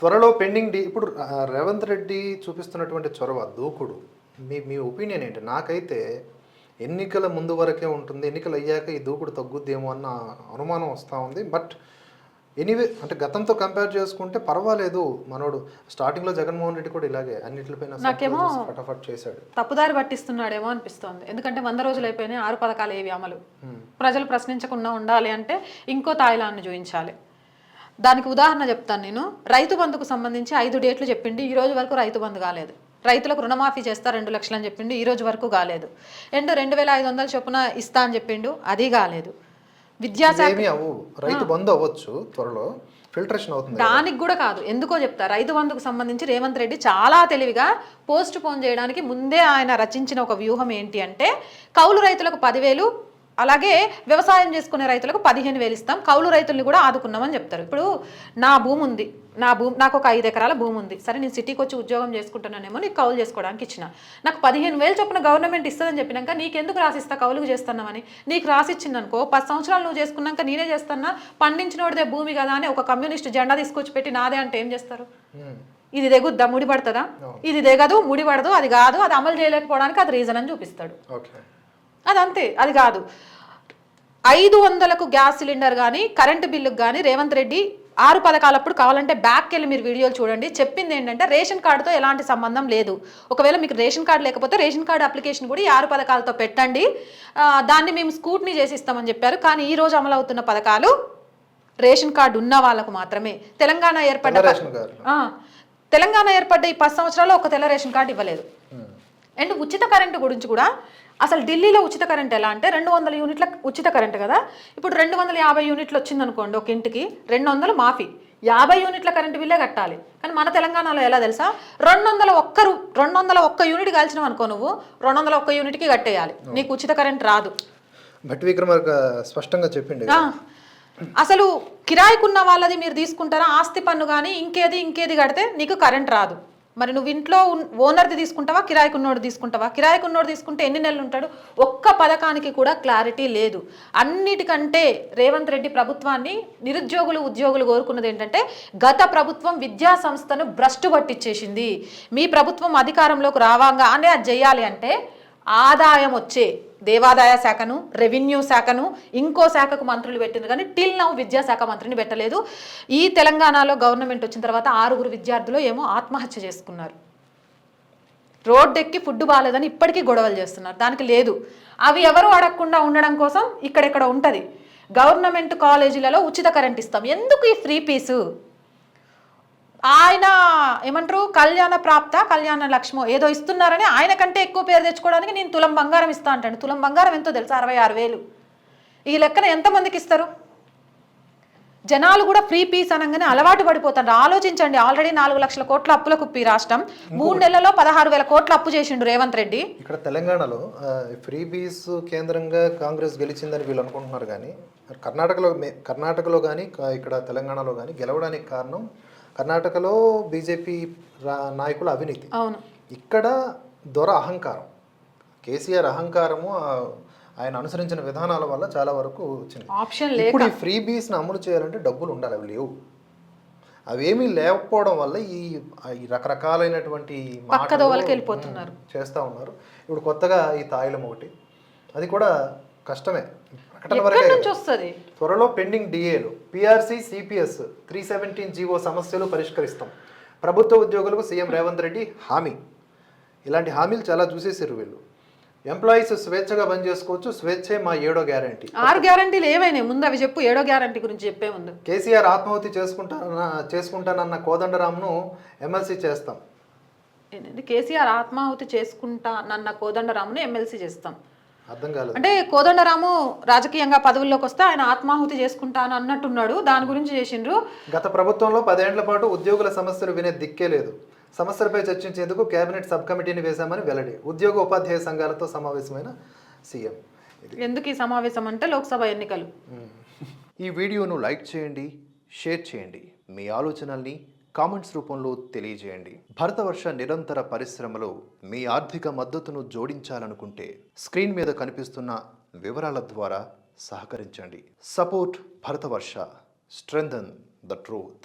త్వరలో pending D ఇప్పుడు రేవంత్ రెడ్డి చూపిస్తున్నటువంటి చొరవ దూకుడు. మీ మీ ఒపీనియన్ ఏంటి? నాకైతే ఎన్నికల ముందు వరకే ఉంటుంది ఎన్నికలు అయ్యాక ఈ దూకుడు తగ్గుద్దేమో అన్న అనుమానం వస్తూ ఉంది. బట్ ఎనీవే అంటే గతంతో కంపేర్ చేసుకుంటే పర్వాలేదు మనోడు. స్టార్టింగ్లో జగన్మోహన్ రెడ్డి కూడా ఇలాగే అన్నిటిపైన నాకేమో ఫటాఫట్ చేశాడు. తప్పుదారి పట్టిస్తున్నాడేమో అనిపిస్తోంది. ఎందుకంటే వంద రోజులు అయిపోయినాయి ఆరు పథకాలు ఏవి అమలు. ప్రజలు ప్రశ్నించకుండా ఉండాలి అంటే ఇంకో తాయిలాన్ని చూపించాలి దానికి ఉదాహరణ చెప్తాను నేను. రైతు బంధుకు సంబంధించి ఐదు డేట్లు చెప్పిండి ఈ రోజు వరకు రైతు బంధు కాలేదు. రైతులకు రుణమాఫీ చేస్తా రెండు లక్షలు అని చెప్పిండు ఈ రోజు వరకు కాలేదు. అండ్ రెండు వేల ఐదు వందల చొప్పున ఇస్తా అని చెప్పిండు అది కాలేదు. విద్యాశాఖ రైతు బంధు అవ్వచ్చు త్వరలో. ఫిల్టరేషన్ అవుతుంది దానికి కూడా కాదు. ఎందుకో చెప్తా. రైతు బంధుకు సంబంధించి రేవంత్ రెడ్డి చాలా తెలివిగా పోస్ట్ పోన్ చేయడానికి ముందే ఆయన రచించిన ఒక వ్యూహం ఏంటి అంటే కౌలు రైతులకు పదివేలు అలాగే వ్యవసాయం చేసుకునే రైతులకు పదిహేను వేలు ఇస్తాం. కౌలు రైతుల్ని కూడా ఆదుకున్నామని చెప్తారు. ఇప్పుడు నా భూమి ఉంది. నా భూమి నాకు ఒక ఐదు ఎకరాల భూమి ఉంది. సరే నేను సిటీకి వచ్చి ఉద్యోగం చేసుకుంటున్నానేమో నీకు కౌలు చేసుకోవడానికి ఇచ్చిన. నాకు పదిహేను వేలు చొప్పున గవర్నమెంట్ ఇస్తుందని చెప్పినాక నీకెందుకు రాసిస్తా కౌలుకు చేస్తున్నామని నీకు రాసిచ్చింది అనుకో పది సంవత్సరాలు నువ్వు చేసుకున్నాక నేనే చేస్తున్నా పండించినోడిదే భూమి కదా అని ఒక కమ్యూనిస్ట్ జెండా తీసుకొచ్చి పెట్టి నాదే అంటే ఏం చేస్తారు. ఇది దిగుద్దా ముడి పడుతుందా ఇది దిగదు ముడి పడదు అది కాదు అది అమలు చేయలేకపోవడానికి అది రీజన్ అని చూపిస్తాడు. ఓకే. అది అంతే అది కాదు. ఐదు వందలకు గ్యాస్ సిలిండర్ కానీ కరెంటు బిల్లుకు కానీ రేవంత్ రెడ్డి ఆరు పథకాలప్పుడు కావాలంటే బ్యాక్ వెళ్ళి మీరు వీడియోలు చూడండి. చెప్పింది ఏంటంటే రేషన్ కార్డుతో ఎలాంటి సంబంధం లేదు. ఒకవేళ మీకు రేషన్ కార్డు లేకపోతే రేషన్ కార్డు అప్లికేషన్ కూడా ఈ ఆరు పథకాలతో పెట్టండి. దాన్ని మేము స్కూట్నీ చేసి ఇస్తామని చెప్పారు. కానీ ఈ రోజు అమలు అవుతున్న పథకాలు రేషన్ కార్డు ఉన్న వాళ్ళకు మాత్రమే. తెలంగాణ ఏర్పడ్డ తెలంగాణ ఏర్పడ్డ ఈ పది సంవత్సరాల్లో ఒక తెల్ల రేషన్ కార్డు ఇవ్వలేదు. అండ్ ఉచిత కరెంటు గురించి కూడా అసలు ఢిల్లీలో ఉచిత కరెంట్ ఎలా అంటే రెండు వందల యూనిట్ల ఉచిత కరెంట్ కదా? ఇప్పుడు రెండు వందల యాభై యూనిట్లు వచ్చిందనుకోండి ఒక ఇంటికి రెండు వందలు మాఫీ. యాభై యూనిట్ల కరెంటు బిల్లే కట్టాలి. కానీ మన తెలంగాణలో ఎలా తెలుసా? రెండు వందల ఒక్క రెండు వందల ఒక్క యూనిట్ కాల్చినావు అనుకో నువ్వు రెండు వందల ఒక్క యూనిట్కి కట్టేయాలి. నీకు ఉచిత కరెంట్ రాదు. విక్రమార్క స్పష్టంగా చెప్పిండు అసలు కిరాయికున్న వాళ్ళది మీరు తీసుకుంటారా? ఆస్తి పన్ను కానీ ఇంకేది ఇంకేది కడితే నీకు కరెంట్ రాదు. మరి నువ్వు ఇంట్లో ఓనర్ది తీసుకుంటావా కిరాయికున్నోడు తీసుకుంటావా? కిరాయికున్నోడు తీసుకుంటే ఎన్ని నెలలు ఉంటాడు ఒక్క పథకానికి కూడా క్లారిటీ లేదు. అన్నిటికంటే రేవంత్ రెడ్డి ప్రభుత్వాన్ని నిరుద్యోగులు ఉద్యోగులు కోరుకున్నది ఏంటంటే గత ప్రభుత్వం విద్యా సంస్థను భ్రష్టు పట్టించేసింది. మీ ప్రభుత్వం అధికారంలోకి రావాగానే అది చేయాలి అంటే ఆదాయం వచ్చే దేవాదాయ శాఖను రెవెన్యూ శాఖను ఇంకో శాఖకు మంత్రులు పెట్టింది కానీ టిల్ నౌ విద్యాశాఖ మంత్రిని పెట్టలేదు. ఈ తెలంగాణలో గవర్నమెంట్ వచ్చిన తర్వాత ఆరుగురు విద్యార్థులు ఏమో ఆత్మహత్య చేసుకున్నారు. రోడ్డెక్కి ఫుడ్ బాగాలేదని ఇప్పటికీ గొడవలు చేస్తున్నారు. దానికి లేదు. అవి ఎవరు అడగకుండా ఉండడం కోసం ఇక్కడెక్కడ ఉంటుంది. గవర్నమెంట్ కాలేజీలలో ఉచిత కరెంట్ ఇస్తాం. ఎందుకు ఈ ఫ్రీ పీసు ఆయన ఏమంటారు? కళ్యాణ ప్రాప్త కళ్యాణ లక్ష్మో ఏదో ఇస్తున్నారని ఆయన కంటే ఎక్కువ పేరు తెచ్చుకోవడానికి నేను తులం బంగారం ఇస్తా అంటాను తులం బంగారం ఎంతో తెలుసా? అరవై ఆరు వేలు. ఈ లెక్కన ఎంతమందికి ఇస్తారు? జనాలు కూడా ఫ్రీ పీస్ అనగానే అలవాటు పడిపోతారు. ఆలోచించండి ఆల్రెడీ నాలుగు లక్షల కోట్ల అప్పుల కుప్పి ఈ రాష్ట్రం. మూడు నెలల్లో పదహారు వేల కోట్ల అప్పు చేసిండు రేవంత్ రెడ్డి. ఇక్కడ తెలంగాణలో ఫ్రీ బీస్ కేంద్రంగా కాంగ్రెస్ గెలిచిందని వీళ్ళు అనుకుంటున్నారు కానీ కర్ణాటకలో కర్ణాటకలో కానీ ఇక్కడ తెలంగాణలో కానీ గెలవడానికి కారణం కర్ణాటకలో బీజేపీ నాయకుల అవినీతి. అవును. ఇక్కడ దొర అహంకారం. కేసీఆర్ అహంకారము ఆయన అనుసరించిన విధానాల వల్ల చాలా వరకు వచ్చింది. ఆప్షన్ ఇప్పుడు ఈ ఫ్రీ బీస్ని అమలు చేయాలంటే డబ్బులు ఉండాలి అవి లేవు. అవేమీ లేకపోవడం వల్ల ఈ ఈ రకరకాలైనటువంటి వెళ్ళిపోతున్నారు. చేస్తా ఉన్నారు. ఇప్పుడు కొత్తగా ఈ తాయిలం ఒకటి అది కూడా కష్టమే. ప్రకటన వరకే త్వరలో పెండింగ్ డిఏలు PRC CPS three seventeen GO సమస్యలు పరిష్కరిస్తాం. ప్రభుత్వ ఉద్యోగులకు సీఎం రేవంత్ రెడ్డి హామీ. ఇలాంటి హామీలు చాలా చూసేసారు వీళ్ళు. ఎంప్లాయీస్ స్వేచ్ఛగా బంద్ చేసుకోవచ్చు స్వేచ్ఛే మా ఏడో గ్యారంటీ ఆరు గ్యారంటీలు ఏమైనాయి ముందు అవి చెప్పు. ఏడో గ్యారంటీ గురించి చెప్పే ముందు. కేసీఆర్ ఆత్మాహుతి చేసుకుంటానన్న చేసుకుంటానన్న కోదండరామ్ను ఎమ్మెల్సీ చేస్తాం. కేసీఆర్ ఆత్మాహుతి చేసుకుంటా నన్న కోదండరామును ఎమ్మెల్సీ చేస్తాం. అర్థం కాలేదు. అంటే కోదండరాము రాజకీయంగా పదవుల్లోకి వస్తే ఆయన ఆత్మాహుతి చేసుకుంటాను అన్నట్టున్నాడు. దాని గురించి చేసిండ్రు. గత ప్రభుత్వంలో పదేళ్ళ పాటు ఉద్యోగుల సమస్యలు వినే దిక్కే లేదు. సమస్యలపై చర్చించేందుకు కేబినెట్ సబ్ కమిటీని వేశామని వెల్లడి. ఉద్యోగ ఉపాధ్యాయ సంఘాలతో సమావేశమైన సీఎం ఎందుకు ఈ సమావేశం అంటే లోక్సభ ఎన్నికలు? ఈ వీడియోను లైక్ చేయండి షేర్ చేయండి. మీ ఆలోచనల్ని కామెంట్స్ రూపంలో తెలియజేయండి. భరతవర్ష నిరంతర పరిశ్రమలో మీ ఆర్థిక మద్దతును జోడించాలనుకుంటే స్క్రీన్ మీద కనిపిస్తున్న వివరాల ద్వారా సహకరించండి. Support Bharatavarsha strengthen the truth.